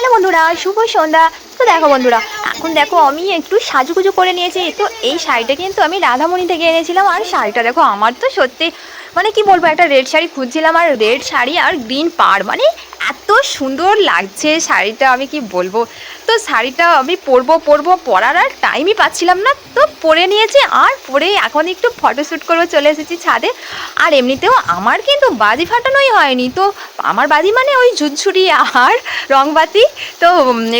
Hello বন্ধুরা, শুভ সন্ধ্যা। তো দেখো বন্ধুরা, এখন দেখো আমি একটু সাজুগুজু করে নিয়েছি। তো এই শাড়িটা কিন্তু আমি রাধামণি থেকে এনেছিলাম। আর শাড়িটা দেখো, আমার তো সত্যি মানে কি বলব, একটা রেড শাড়ি খুঁজছিলাম। আর রেড শাড়ি আর গ্রিন পাড় মানে এত সুন্দর লাগছে শাড়িটা আমি কি বলব তো শাড়িটা আমি পরবো পরবো পরার আর টাইমই পাচ্ছিলাম না তো পরে নিয়েছি আর পরে এখন একটু ফটোশ্যুট করব চলে এসেছি ছাদে আর এমনিতেও আমার কিন্তু বাজি ফাটানোই হয়নি তো আমার বাজি মানে ওই ঝুরঝুরি আর রংবাতি তো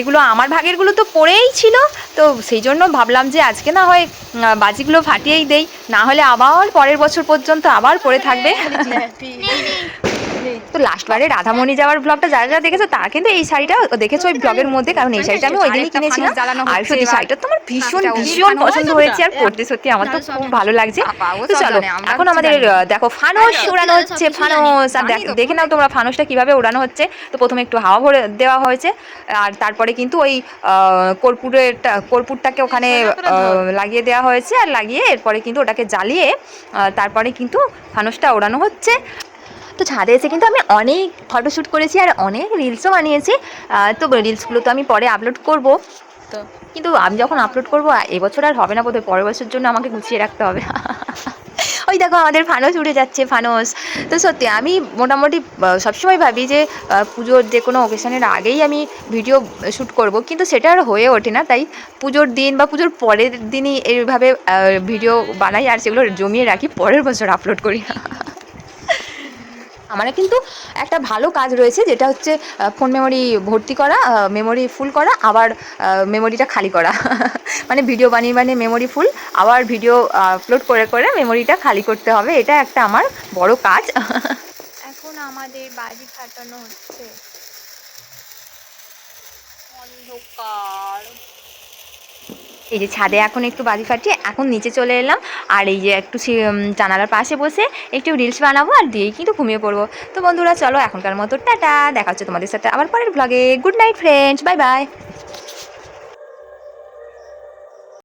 এগুলো আমার ভাগেরগুলো তো পরেই ছিল তো সেই জন্য ভাবলাম যে আজকে না হয় বাজিগুলো ফাটিয়েই দেই না হলে আবার পরের বছর পর্যন্ত আবার পরে থাকবে তো লাস্টবারে রাধামণি যাওয়ার ব্লগটা যারা যারা দেখেছ তারা কিন্তু এই শাড়িটা দেখেছ ওই ব্লগের মধ্যে। কারণ এই শাড়িটা আমি ওই দিনই কিনেছিলাম। আর সেই শাড়িটা তো আমার ভীষণ ভীষণ পছন্দ হয়েছে আর পড়তে সত্যি আমার তো খুব ভালো লাগছে। তো চলো এখন আমাদের দেখো ফানুস উড়ানো হচ্ছে ফানুস। আর দেখ- দেখে নাও তোমরা ফানুসটা কীভাবে উড়ানো হচ্ছে। তো প্রথমে একটু হাওয়া ভরে দেওয়া হয়েছে আর তারপরে কিন্তু ওই আহ, কর্পূরেরটা কর্পূরটাকে ওখানে আহ, লাগিয়ে দেওয়া হয়েছে। আর লাগিয়ে এরপরে কিন্তু ওটাকে জ্বালিয়ে তারপরে কিন্তু ফানুসটা ওড়ানো হচ্ছে। তো ছাদে এসে কিন্তু আমি অনেক ফটোশ্যুট করেছি আর অনেক রিলসও বানিয়েছি। তো রিলসগুলো তো আমি পরে আপলোড করব। তো কিন্তু আমি যখন আপলোড করব এবছর আর হবে না বোধহয় পরের বছর জন্য আমাকে গুছিয়ে রাখতে হবে। ওই দেখো আমাদের ফানস উড়ে যাচ্ছে ফানস। তো সত্যি আমি মোটামুটি সবসময় ভাবি যে পুজোর যে কোনো অকেশনের আগেই আমি ভিডিও শ্যুট করব। কিন্তু সেটা আর হয়ে ওঠে না। তাই পুজোর দিন বা পুজোর পরের দিনই এইভাবে ভিডিও বানাই আর সেগুলো জমিয়ে রাখি পরের বছর আপলোড করি। আমার কিন্তু একটা ভালো কাজ রয়েছে, যেটা হচ্ছে ফোন মেমোরি ভর্তি করা মেমোরি ফুল করা, আবার মেমোরিটা খালি করা। মানে ভিডিও বানিয়ে বানিয়ে মেমোরি ফুল আবার ভিডিও আপলোড করে করে মেমোরিটা খালি করতে হবে, এটা একটা আমার বড় কাজ। এখন আমাদের বাজি ফাটানো হচ্ছে। অন্ধকার। এই যে ছাদে এখন একটু বাজি ফাটিয়ে এখন নিচে চলে এলাম। আর এই যে একটু জানালার পাশে বসে একটু রিলস বানাবো আর দিয়েই কিন্তু ঘুমিয়ে পড়ব। তো বন্ধুরা, চলো এখনকার মতো, টাটা। দেখা হচ্ছে তোমাদের সাথে আবার পরের ব্লগে good night friends bye bye